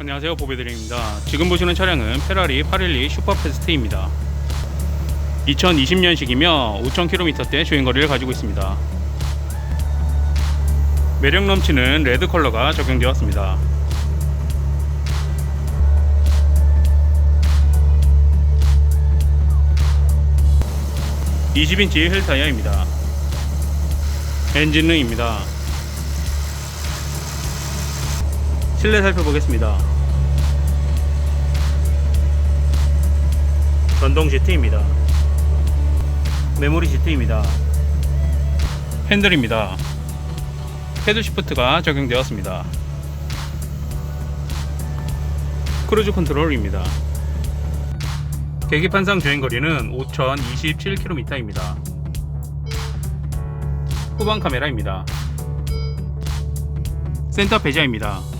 안녕하세요. 보배드림입니다. 지금 보시는 차량은 페라리 812 슈퍼패스트입니다. 2020년식이며 5000km대 주행거리를 가지고 있습니다. 매력 넘치는 레드 컬러가 적용되었습니다. (20인치) 휠 타이어입니다. 엔진능입니다 실내 살펴보겠습니다. 전동 시트입니다. 메모리 시트입니다. 핸들입니다. 헤드 시프트가 적용되었습니다. 크루즈 컨트롤입니다. 계기판상 주행거리는 5027km입니다. 후방 카메라입니다. 센터 배자입니다.